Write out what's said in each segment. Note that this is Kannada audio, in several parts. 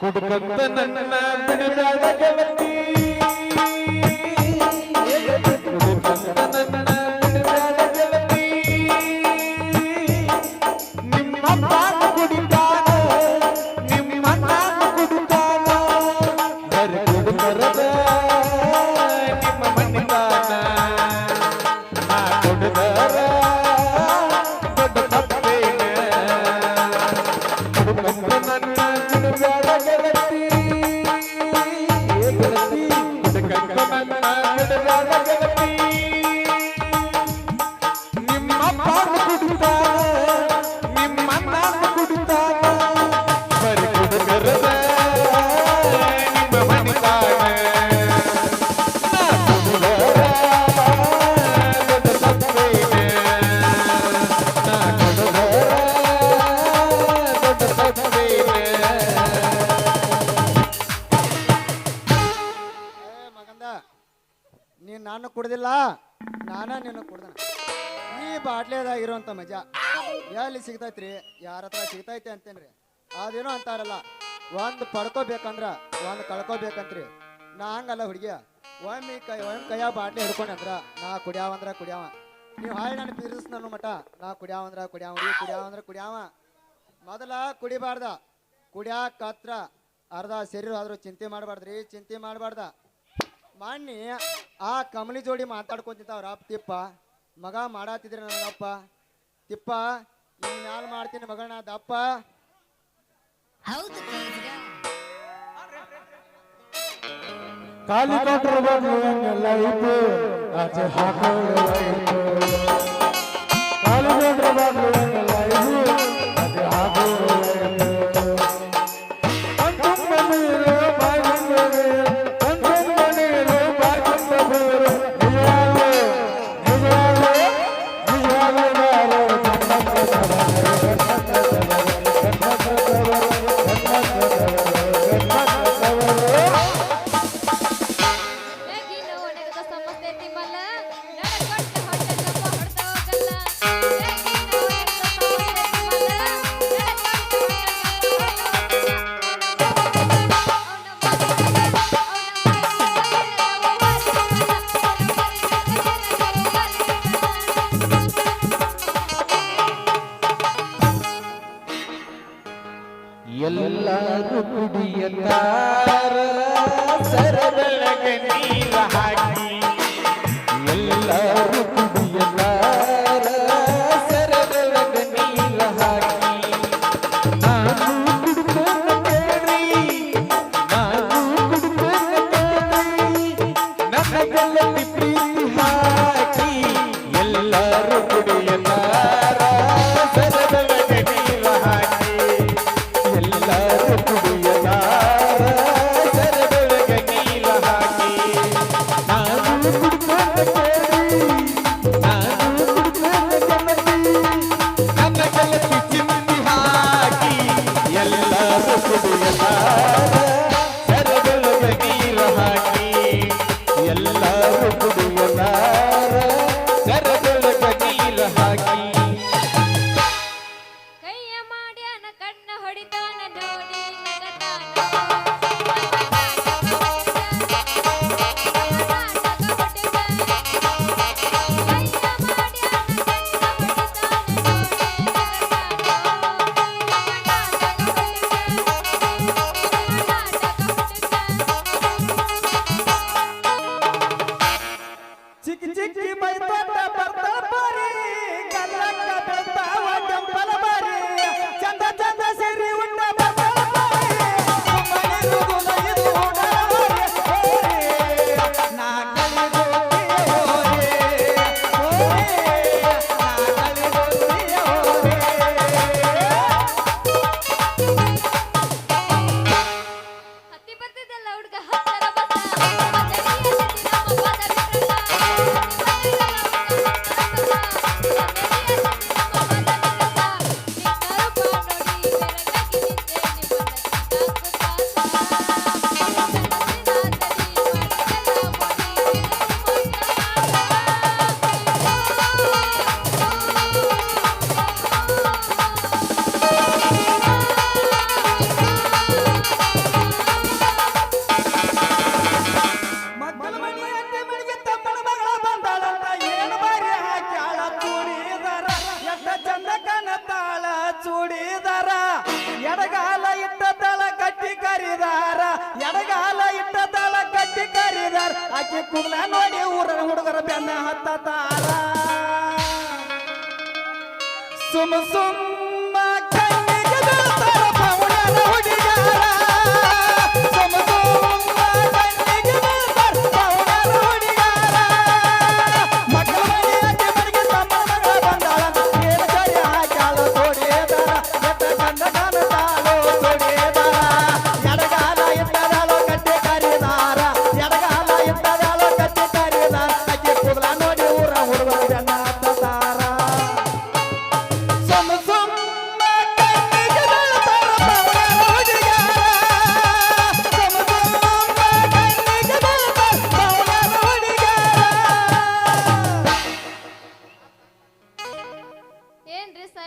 കൊടുക്കത്തന്നെ ಎಲ್ಲಿ ಸಿಗ್ತೈತ್ರಿ, ಯಾರ ಹತ್ರ ಸಿಗ್ತೈತೆ ಅಂತೇನ್ರಿ? ಅದೇನೋ ಅಂತಾರಲ್ಲ, ಒಂದ್ ಪಡ್ಕೋಬೇಕಂದ್ರ ಒಂದ್ ಕಳ್ಕೋಬೇಕಂತ್ರಿ. ನಾ ಹಂಗಲ್ಲ ಹುಡುಗಿಯ, ಒಮ್ಮೆ ಕೈ, ಒಮ್ಮೆ ಕೈಯ ಬಾಟ್ಲಿ ಹಿಡ್ಕೊಂಡಂದ್ರ ನಾ ಕುಡಿಯಾವಂದ್ರ ಕುಡಿಯಾವ. ನೀವು ಹಾಯ್ ನಾನು ಪೀರಿಸ್ ನನ್ನ ಮಟ ನಾ ಕುಡಿಯಾವಂದ್ರ ಕುಡಿಯಾವ ಕುಡಿಯಾವಂದ್ರ ಕುಡಿಯಾವ ಮೊದಲ ಕುಡಿಬಾರ್ದ, ಕುಡಿಯಾಕ ಹತ್ರ ಅರ್ಧ ಶರೀರ ಆದ್ರೂ ಚಿಂತೆ ಮಾಡಬಾರ್ದ್ರಿ, ಚಿಂತೆ ಮಾಡಬಾರ್ದ. ಮಾನ್ನಿ ಆ ಕಮಲಿ ಜೋಡಿ ಮಾತಾಡ್ಕೊಂತಿದ್ದಾವ್ರ ತಿಪ್ಪ, ಮಗ ಮಾಡಾತಿದ್ರಿ ನನಗಪ್ಪ ತಿಪ್ಪ ಮ್ಯಾಲ ಮಾಡ್ತೀನಿ ಮಗಣ ದಪ್ಪ ಹೌದು ಕಾಲಿ ಕೊಟ್ಟರು ಆಚೆ ಕೊಟ್ಟರು ಬಂದು ಎಲ್ಲರೂ ಕುಡಿಯತಾರ ಸರದೊಳಗೆ ನೀರ ಹಾಕಿ ಎಲ್ಲರೂ the dick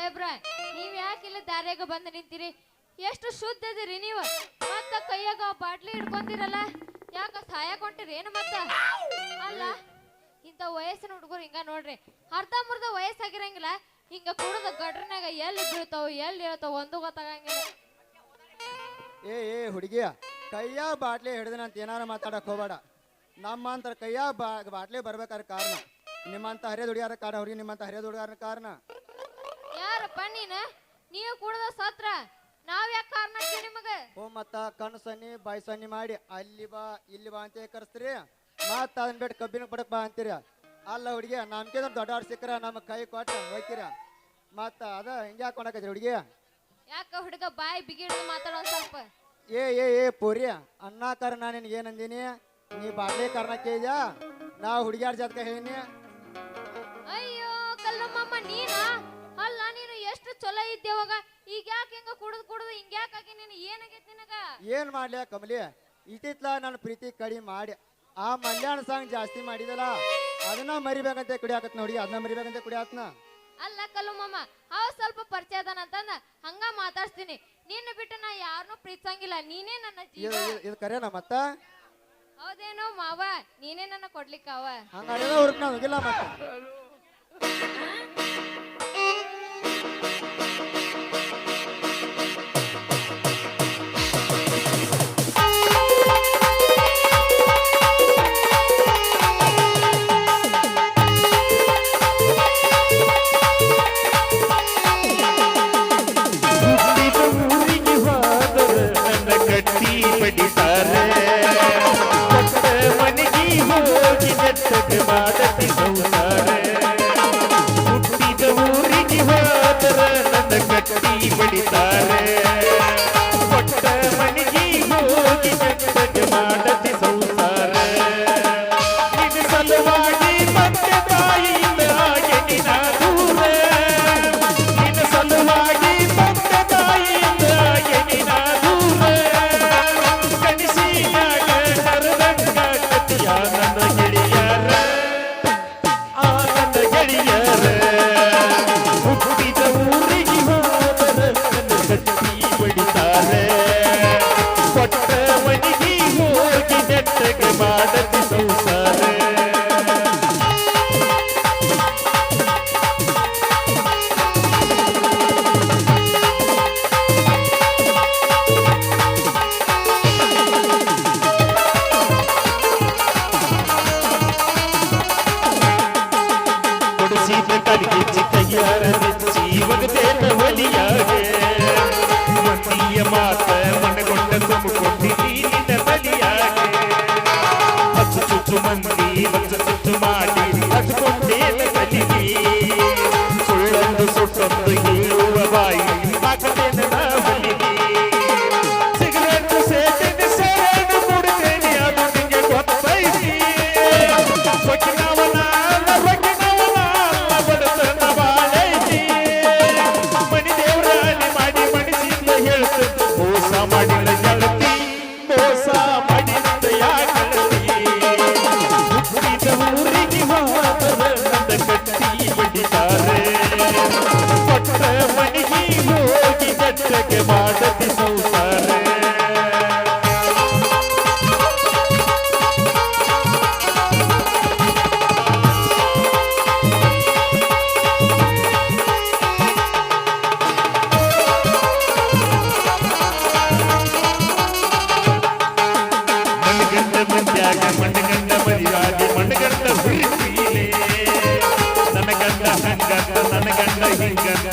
ಸಾಹೇಬ್ರ, ನೀವ್ ಯಾಕಿಲ್ಲ ದಾರ್ಯಾಗ ಬಂದು ನಿಂತೀರಿ? ಎಷ್ಟು ಶುದ್ಧ ಅದೀರಿ ನೀವು. ಮತ್ತ ಕೈಯಾಗ ಬಾಟ್ಲಿ ಹಿಡ್ಕೊಂತೀರಲ್ಲ? ಯಾಕ ಸಹಾಯ ಹೊಂಟಿರಿ ಏನು ಮತ್ತ? ಅಲ್ಲ, ಇಂಥ ವಯಸ್ಸಿನ ಹುಡುಗರು ಹಿಂಗ ನೋಡ್ರಿ. ಅರ್ಧ ಮುರ್ಧ ವಯಸ್ಸಾಗಿರಂಗಿಲ್ಲ, ಹಿಂಗ ಕುಡದ ಗಡ್ರನ್ಯಾಗ ಎಲ್ಲಿ ಬೀಳ್ತಾವ, ಎಲ್ಲಿ ಹೇಳ್ತಾವ ಒಂದು ಗೊತ್ತಾಗಂಗಿಲ್ಲ. ಏ ಏ ಹುಡುಗಿಯ ಕೈಯ ಬಾಟ್ಲಿ ಹಿಡಿದನಂತ ಏನಾರ ಮಾತಾಡಕ್ ಹೋಗ್ಬೇಡ. ನಮ್ಮಂತ ಕೈಯ ಬಾ, ಬಾಟ್ಲಿ ಬರ್ಬೇಕಾದ್ರೆ ಕಾರಣ. ನಿಮ್ಮಂತ ಹರಿಯದ ಹುಡುಗಿಯಾರ ಕಾರಣ ಹುಡುಗಿ ನಿಮ್ಮಂತ ಹರಿಯದ ಹುಡುಗಾರ ಕಾರಣ. ಯಾರಪ್ಪ ನೀನ? ನೀವು ಕುಡ್ದ ಸತ್ರ. ನಾವ್ ಯಾಕೆ ಕಾರಣ ನಿಮಗ? ಓ ಮತ್ತ ಕಣ್ಣು ಸನ್ನಿ ಬಾಯಿ ಸನ್ನಿ ಮಾಡಿ. ಅಲ್ಲಿ ಬಾ ಇಲ್ಲಿ ಬಾ ಅಂತ ಕರೆಸ್ತೀರಿ. ಮತ್ತ ಅದನ್ ಬಿಟ್ಟು ಕಬ್ಬಿನ ಪಡಕ್ ಬಾ ಅಂತೀರಿ. ಅಲ್ಲ ಹುಡುಗಿ ನಮ್ಗೆ ದೊಡ್ಡವ್ರು ಸಿಕ್ಕರ ನಮ್ಮ ಕೈ ಕೊಟ್ಟು ಹೋಗ್ತೀರ ಮತ್ತ ಅದ ಹಿಂಗೆ ಹಾಕೊಂಡಾಕತ್ರಿ ಹುಡುಗಿ? ಯಾಕ ಹುಡುಗ ಬಾಯಿ ಬಿಗಿ ಹಿಡಿದು ಮಾತಾಡೋ ಸ್ವಲ್ಪ? ಏ ಏ ಏ ಪೂರಿ ಅಣ್ಣಾಕಾರ ನಾ ನಿನ್ಗೆ ಏನಂದೀನಿ? ನೀ ಬಾಟ್ಲಿ ಕಾರಣ ಕೇಳಿದ್ಯಾ? ನಾ ಹುಡುಗಿಯಾರ ಜಾತಕ ಹೇಳಿನಿ. ಚಲೋ ಇದ್ದೇವಾಗ ಈಗ ಯಾಕೆ ಹಿಂಗ ಕುಡದ್ ಕುಡದ್ ಹಿಂಗ ಯಾಕಾಗಿ ನಿನ್ ಏನಾಗೈತಿ ನಿನಗ? ಏನ್ ಮಾಡ್ಲಿ ಕಮಲಿ? ಇಟ್ಟಿತ್ಲ ನನ್ನ ಪ್ರೀತಿ ಕಡಿ ಮಾಡಿ. ಆ ಮಲ್ಯಾಣ ಸಾಂಗ್ ಜಾಸ್ತಿ ಮಾಡಿದಲ್ಲ ಅದನ್ನ ಮರಿಬೇಕಂತ ಕುಡಿಯಾಕತ್ ನೋಡಿ ಅದನ್ನ ಮರಿಬೇಕಂತ ಕುಡಿಯಾತ್ನ ಅಲ್ಲ ಕಲ್ಲು ಮಾಮ ಅವ ಸ್ವಲ್ಪ ಪರಿಚಯ ಅದಾನಂತಂದ ಹಂಗ ಮಾತಾಡ್ಸ್ತೀನಿ. ನಿನ್ನ ಬಿಟ್ಟು ನಾ ಯಾರನ್ನೂ ಪ್ರೀತಿಸಂಗಿಲ್ಲ ನೀನೇ ನನ್ನ ಜೀವ. ಇದು ಇದು- ಕರೆನ ಮತ್ತ? ಹೌದೇನೋ ಮಾವ ನೀನೇ ನನ್ನ ಕೊಡ್ಲಿಕ್ಕ ಅವ. ಹಂಗಾಡಿದ ಹುಡುಕ್ ನಾವು ಹೋಗಿಲ್ಲ ಮತ್ತ. ಕಟ್ಟಿ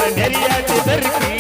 நெறியாட்டு தெருக்கு.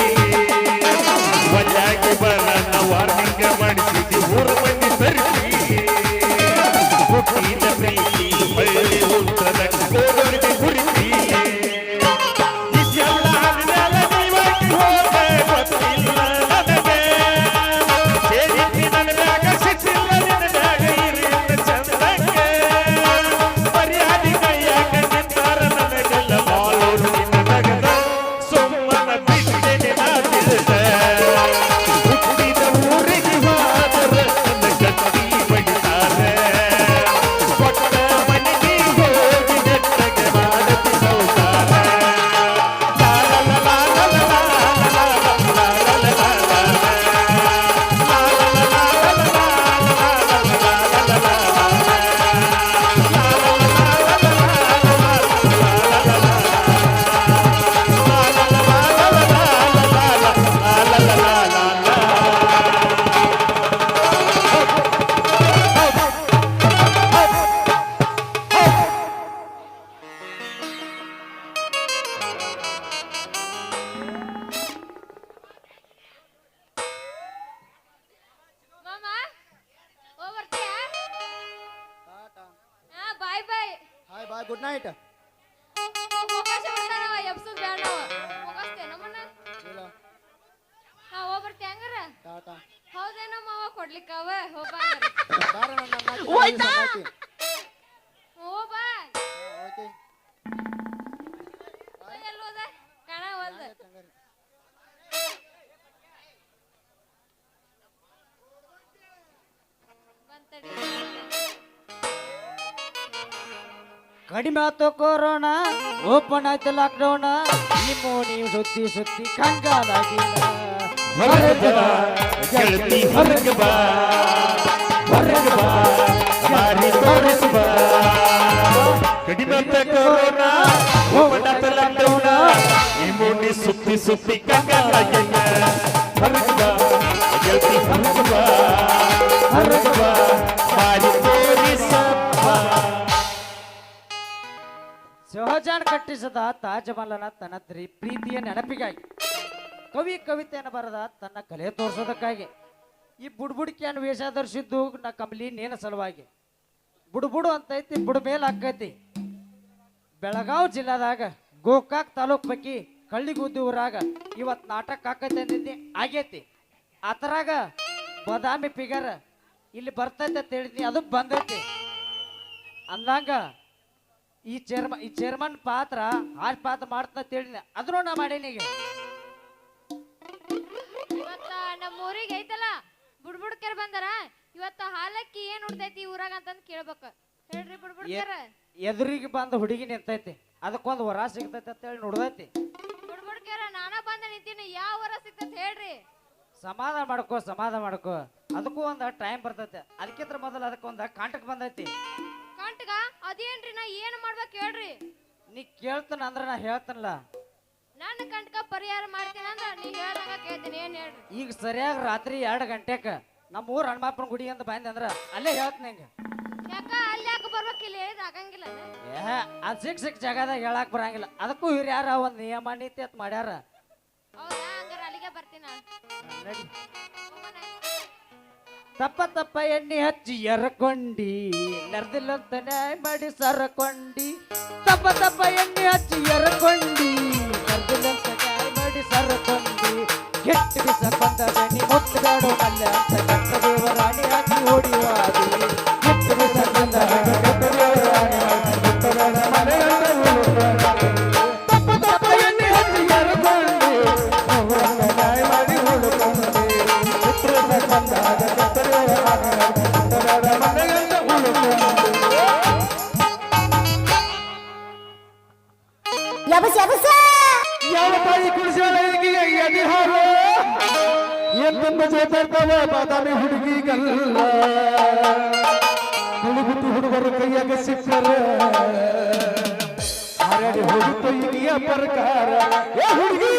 Fortnite. ಕಡಿಮೆ ಆತು ಕೊರೋನಾ ಓಪನ್ ಆಯ್ತು ಲಾಕ್ಡೌನ್ ಈ ಮೋನಿ ಸುತ್ತಿ ಸುತ್ತಿ ಕಂಗಾಲಾಗಿಲ್ಲ. ಹೊರಗೆ ಬಾ ಗೆಳತಿ ಹೊರಗೆ ಬಾ. ಹೊರಗೆ ಬಾ ದಾರಿ ತೋರಿಸು ಬಾ. ಕಡಿಮೆ ಅಂತ ಕೊರೋನಾ ಹೋಗಡತ ಲಾಕ್ಡೌನ ಈ ಮೂಡಿ ಸುತ್ತಿ ಸುತ್ತಿ ಕಂಗಾಲಾಗಿಲ್ಲ. ಹೊರಗೆ ಬಾ ಗೆಳತಿ ಹೊರಗೆ ಬಾ. ಹೊರಗೆ ಬಾ ದಾರಿ ಶಹಜಾನ್ ಕಟ್ಟಿಸದ ತಾಜಮಹಲನ ತನ್ನ ದ್ರಿ- ಪ್ರೀತಿಯ ನೆನಪಿಗಾಗಿ, ಕವಿ ಕವಿತೆಯನ್ನು ಬರೆದ ತನ್ನ ಕಲೆ ತೋರಿಸೋದಕ್ಕಾಗಿ, ಈ ಬುಡ್ಬುಡಿಕೆಯನ್ನು ವೇಷ ಧರಿಸಿದ್ದು ನ ಕಮಲಿ ನೇನ ಸಲುವಾಗಿ. ಬುಡ್ಬುಡು ಅಂತೈತಿ, ಬುಡ್ ಮೇಲ್ ಆಕೈತಿ. ಬೆಳಗಾವ್ ಜಿಲ್ಲಾದಾಗ ಗೋಕಾಕ್ ತಾಲೂಕ್ ಪೈಕಿ ಕಳ್ಳಿಗುದ್ದಿ ಊರಾಗ ಇವತ್ತು ನಾಟಕ ಆಕೈತೆ ಅಂದಿದ್ದೆ ಆಗೈತಿ. ಆತರಾಗ ಬದಾಮಿ ಪಿಗರ್ ಇಲ್ಲಿ ಬರ್ತೈತೆ ಅಂತ ಹೇಳಿದ್ನಿ, ಅದು ಬಂದೈತಿ. ಅಂದಂಗ ಈ ಚೇರ್ಮನ್ ಈ ಚೇರ್ಮನ್ ಪಾತ್ರ ಆ ಪಾತ್ರ ಮಾಡ್ತಾ ಹೇಳಿದ್ನಿ. ಅದನ್ನು ನಾ ಮಾಡೇನಿ ಈಗ. ಇವತ್ತ ನಮ್ಮ ಊರಿಗೆ ಐತಲ್ಲ ಬುಡ್ಬುಡ್ಕೇರ್ ಬಂದಾರ. ಇವತ್ತ ಹಾಲಕ್ಕಿ ಏನ್ ಉಡ್ತೈತಿ ಊರಾಗ ಅಂತಂದ್ ಕೇಳ್ಬೇಕ. ಹೇಳ್ರಿ ಬುಡ್ಬುಡ್ಕೇರ. ಎದುರಿಗೆ ಬಂದ ಹುಡುಗಿ ನಿಂತೈತಿ ಅದಕ್ಕೊಂದು ವರ ಸಿಗ್ತೈತಿ ಅಂತ ಹೇಳಿ ನೋಡ್ದೈತಿ. ಬುಡ್ಬುಡ್ಕೇರ ನಾನ ಬಂದ ನಿಂತೀನಿ ಯಾವ ವರ ಸಿಗ್ತೈತಿ ಹೇಳ್ರಿ. ಸಮಾಧಾನ ಮಾಡ್ಕೋ ಸಮಾಧಾನ ಮಾಡ್ಕೋ. ಅದಕ್ಕೂ ಒಂದ ಟೈಮ್ ಬರ್ತೈತೆ. ಅದಕ್ಕಿಂತ ಮೊದಲು ಅದಕ್ಕೊಂದ ಕಾಂಟಕ್ ಬಂದೈತಿ. ಕಂಟ್ಗ ಅದೇನ್ರಿ ನಾ ಏನ್ ಮಾಡ್ಬೇಕು ಹೇಳ್ರಿ? ನೀ ಕೇಳ್ತಾನ ಅಂದ್ರೆ ನಾ ಹೇಳ್ತಾನಲ್ಲ. ನನ್ನ ಕಂಟಕ ಪರಿಹಾರ ಮಾಡ್ತೀನಿ ಅಂದ್ರ ನೀ ಹೇಳ್ದಂಗ ಕೇಳ್ತೀನಿ ಏನ್ ಹೇಳ್ರಿ? ಈಗ ಸರಿಯಾಗಿ ರಾತ್ರಿ ಎರಡು ಗಂಟೆಕ ನಮ್ಮ ಊರ್ ಹನುಮಾಪನ ಗುಡಿ ಅಂತ ಬಂದೆ ಅಂದ್ರ ಅಲ್ಲೇ ಹೇಳ್ತೀನಿ ಹಿಂಗ ಯಾಕ ಅಲ್ಲಿ ಯಾಕೆ ಬರ್ಬೇಕಿಲ್ಲ ಹೇಳಿದ್ರೆ ಆಗಂಗಿಲ್ಲ ಏ ಅದು ಸಿಕ್ ಸಿಕ್ ಜಾಗದಾಗ ಹೇಳಕ್ ಬರಂಗಿಲ್ಲ. ಅದಕ್ಕೂ ಹಿರಿಯಾರ ಒಂದು ನಿಯಮ ನೀತಿ ಅಂತ ಮಾಡ್ಯಾರ. ಹೌದಾ? ಹಂಗಾರ ಅಲ್ಲಿಗೆ ಬರ್ತೀನಿ. ನಡಿ. ಹೋಗೋಣ. ತಪ್ಪ ತಪ್ಪ ಎಣ್ಣೆ ಹಚ್ಚಿ ಎರಕೊಂಡಿ, ನರ್ದಿಲ್ಲಂತ ನ್ಯಾಯ ಮಾಡಿ ಸರಕೊಂಡಿ. ತಪ್ಪ ತಪ್ಪ ಎಣ್ಣೆ ಹಚ್ಚಿ ಎರಕೊಂಡಿ, ನರ್ದಿಲ್ಲಂತ ನ್ಯಾಯ ಮಾಡಿ ಸರಕೊಂಡಿ. ಕೆಟ್ಟ ಬಿಸ ಬಂದ ಬೆಣ್ಣಿ ಮುಟ್ಟಬೇಡು ಮಲ್ಯ ಅಂತ ಕೆಟ್ಟ ದೇವರಾಣಿ ಹಾಕಿ ಓಡಿವಾದಿ प्रकार हर हुड़ तो ये प्रकार ये हुड़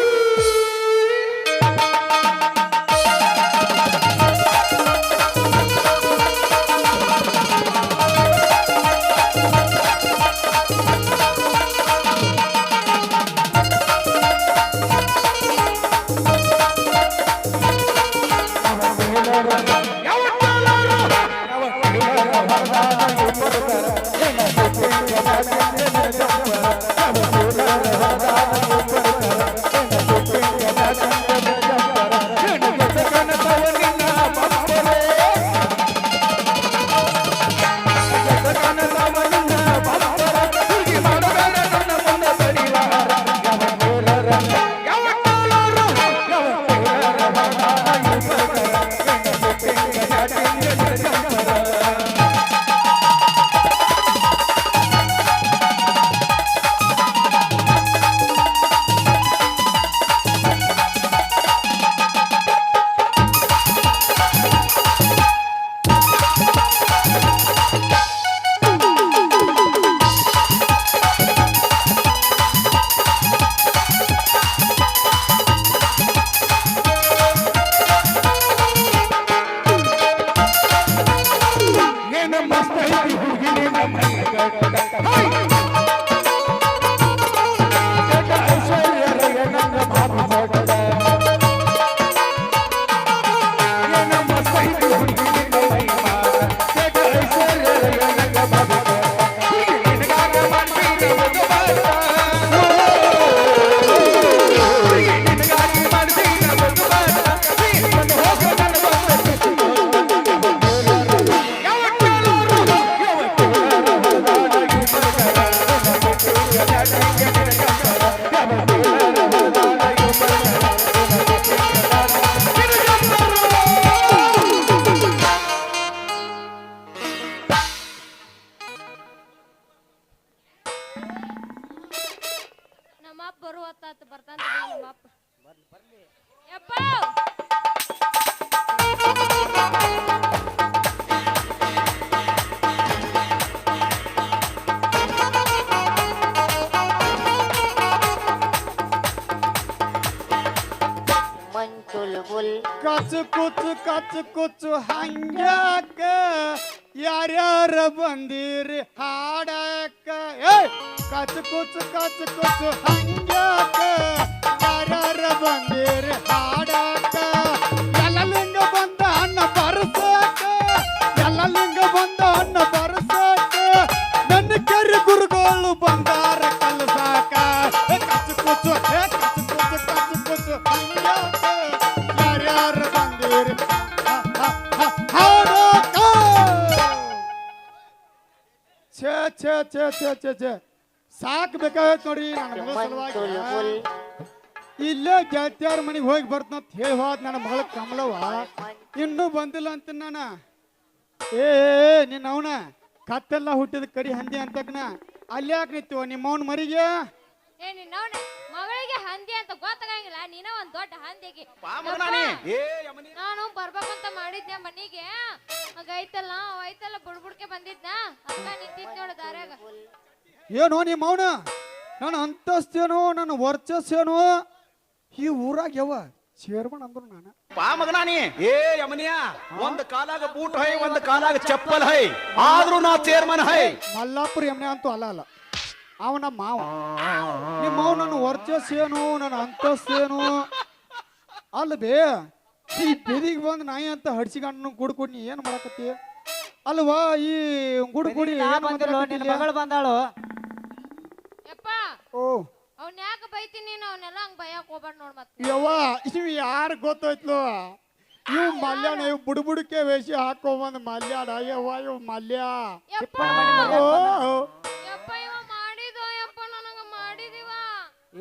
ಕಚ್ ಕುಚ್ ಕಚ್ ಕುಚ್ ಹಂಗ್ಯಾಕ ಯಾರ್ಯಾರ ಬಂದಿರಿ ಹಾಡಕ್ಕ ಎಲ್ಲ ಲಿಂಗ ಬಂದ ಅನ್ನ ಬರ್ಸಾಕ ಎಲ್ಲ ಲಿಂಗ ಬಂದ ಅನ್ನ ಬರ್ಸಾಕ ನನ್ನ ಕೆರೆ ಗುರುಗಳು ಬಂದಾರ ಕಲ್ಸಾಕ ಏ ಕಚ್ ಕುಚ್ ಏ ಕಚ್ ಕುಚ್ ಕಚ್ ಕುಚ್ ಹಂಗ್ಯಾಕ ಯಾರ್ಯಾರ ಬಂದಿರಿ ಹ, ಹ, ಹ, ಹಾಡಕ್ಕ ಛೇ ಛೇ ನೋಡಿ ನನ್ನ ಮಗಳ ಸಲುವಾಗಿ. ಇಲ್ಲೇ ಗೆಳತಿಯರ ಮನೆಗೆ ಹೋಗಿ ಬರ್ತನಂತ ಹೇಳಿ ಹೋದ್ ನನ್ನ ಮಗಳ ಕಮಲವ್ವ. ಇನ್ನೂ ಬಂದಿಲ್ಲ ಅಂತ ನಾನ. ಏ ನಿನ್ನ ಅವನ ಕತ್ತೆಲ್ಲ ಹುಟ್ಟಿದ ಕರಿ ಹಂದಿ ಅಂತಕ್ನ. ಅಲ್ಲಿ ಯಾಕೆ ನಿಂತು ನಿಮ್ಮ ಅವನ ಮರಿಗೆ? ಏ ನಿನ್ನವನ ಮಗಳಿಗೆ ಹಂದಿ ಅಂತ ಗೊತ್ತಾಗಂಗಿಲ್ಲ. ನೀನ ಒಂದ್ ದೊಡ್ಡ ಹಂದಿಗೆ. ನಾನು ಬರ್ಬೇಕಂತ ಮಾಡಿದ್ದೆ ಮನಿಗೆ. ಆಗ ಐತಲ್ಲ ಅವ ಐತಲ್ಲ ಬುಡ್ಬುಡ್ಕೆ ಬಂದಿದ್ನ? ಅಕ್ಕ ನಿಂತಿದ್ ನೋಡು ದಾರ್ಯಾಗ. ಏನೋ ನಿಮ್ಮ ಅವನ? ನನ್ನ ಅಂತಸ್ತೇನೋ ನನ್ನ ವರ್ಚಸ್ಸೇನೋ? ಈ ಊರಾಗ ಯಾವ ಚೇರ್ಮನ್ ಅಂದ್ರು ನಾನು. ಪಾ ಮಗನಾನಿ ಏ ಯಮನಿಯಾ ಒಂದ್ ಕಾಲಾಗ ಬೂಟ್ ಹೈ ಒಂದ್ ಕಾಲಾಗ ಚಪ್ಪಲ್ ಹೈ. ಆದ್ರೂ ನಾ ಚೇರ್ಮನ್ ಹೈ. ಮಲ್ಲಾಪುರ ಯಮನೆ ಅಂತೂ ಅಲ್ಲ ಅಲ್ಲ. ಅವ ನಮ್ಮ ಮಾವ. ನಿಮ್ಮ ಮಾವ ನನ್ನ ವರ್ಚಸ್ ಏನು ನನ್ನ ಅಂತಸ್ತೇನು? ಅಲ್ಲ ಬೇ ಈ ಬೆದಿಗೆ ಬಂದು ನಾಯಿ ಅಂತ ಹಡ್ಸಿಗಣ್ಣು ಗುಡ್ ಏನ್ ನೀ ಏನು ಮಾಡಕತ್ತಿ? ಅಲ್ವಾ ಈ ಗುಡ್ ಕೊಡಿ ನಿನ್ನ ಬಂದಾಳು? ಓ. ಅವ್ನ ಯಾಕೆ ಬೈತೀನಿ ನೀನು? ಅವನ್ನೆಲ್ಲ ಹಂಗ ಬೈಯಾಕ ಹೋಗ್ಬೇಡ ನೋಡ್ ಮತ್ತೆ ಯವ್ವ ಇವ್ ಯಾರು ಗೊತ್ತಾಯ್ತು ಇವ್ ಮಲ್ಯಾಣ ಇವ್ ಬುಡ್ ಬುಡಕ್ಕೆ ವೇಷ ಹಾಕೊಂಬಂದ್ ಮಲ್ಯಾಡ. ಯವ್ವ ಇವ್ ಮಲ್ಯ? ಯಪ್ಪ. ಓ. ಯಪ್ಪ ಇವ ಮಾಡಿದೋ? ಯಪ್ಪ ನನಗ ಮಾಡಿದಿವ.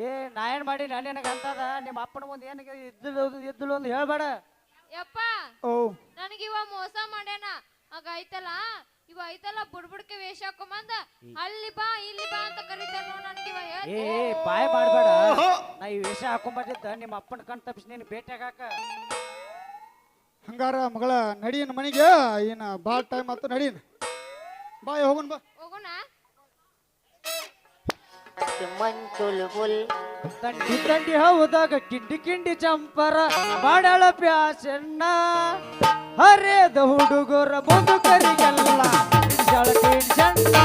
ಏ ನಾ ಏನ್ ಮಾಡಿ ನನಗ ಅಂತದ ನಿಮ್ಮ ಅಪ್ಪನ ಮುಂದೆ ಏನ ಇದ್ದಿಲ್ಲ ಇದ್ದಿಲ್ಲ ಅಂತ ಹೇಳ್ಬೇಡ. ಯಪ್ಪ. ಓ. ನನಗಿವ ಮೋಸ ಮಾಡ್ಯಾನ. ಆಗ ಐತಲ್ಲ ಇವ ಐತಲ್ಲ ಬುಡ್ಬುಡ್ಕೆ ವೇಷ ಹಾಕೊಂಬಂದ ಅಲ್ಲಿ ಬಾ ಇಲ್ಲಿ ಬಾ ಅಂತ ಕರೀತಾರ ನೋಡ್ ನನಗಿವ ಏ? ಬಾಯ್ ಮಾಡ್ಬೇಡ ನಾ ಈ ವೇಷ ಹಾಕೊಂಡ್ಬಂದಿದ್ದ ನಿಮ್ಮ ಅಪ್ಪನ ಕಣ್ ತಪ್ಪಿಸಿ ನೀನು ಭೇಟಿ ಆಗಾಕ ಹಂಗಾರ ಮಗಳ ನಡೀನ್ ಮನೆಗೆ ಏನ ಭಾಳ ಟೈಮ್ ಆತು ನಡೀನ್. ಬಾಯ್ ಹೋಗೋಣ ಬಾ. ಹೋಗೋಣ ಮಂಚುಲ್ಬುಲ್ ತಂಡಿ ತಂಡಿ ಹೌದಾಗ ಕಿಂಡಿ ಕಿಂಡಿ ಚಂಪರ ಮಾಡಳ ಪ್ಯಾಸಣ್ಣ. ಹರಿಯದ ಹುಡುಗರ ಬದುಕರಿಗೆಲ್ಲ ಟೆನ್ಷನ್ನ.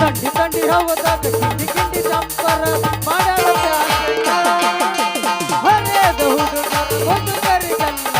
ತಂಡಿ ತಂಡಿ ಹೌದಾಗ ಕಿಂಡಿ ಕಿಂಡಿ ಚಂಪರ ಬಾಡಳ ಪ್ಯಾಸಣ್ಣ. ಹರೇದ ಹುಡುಗರ ಮುದುಕರಿಗೆಲ್ಲ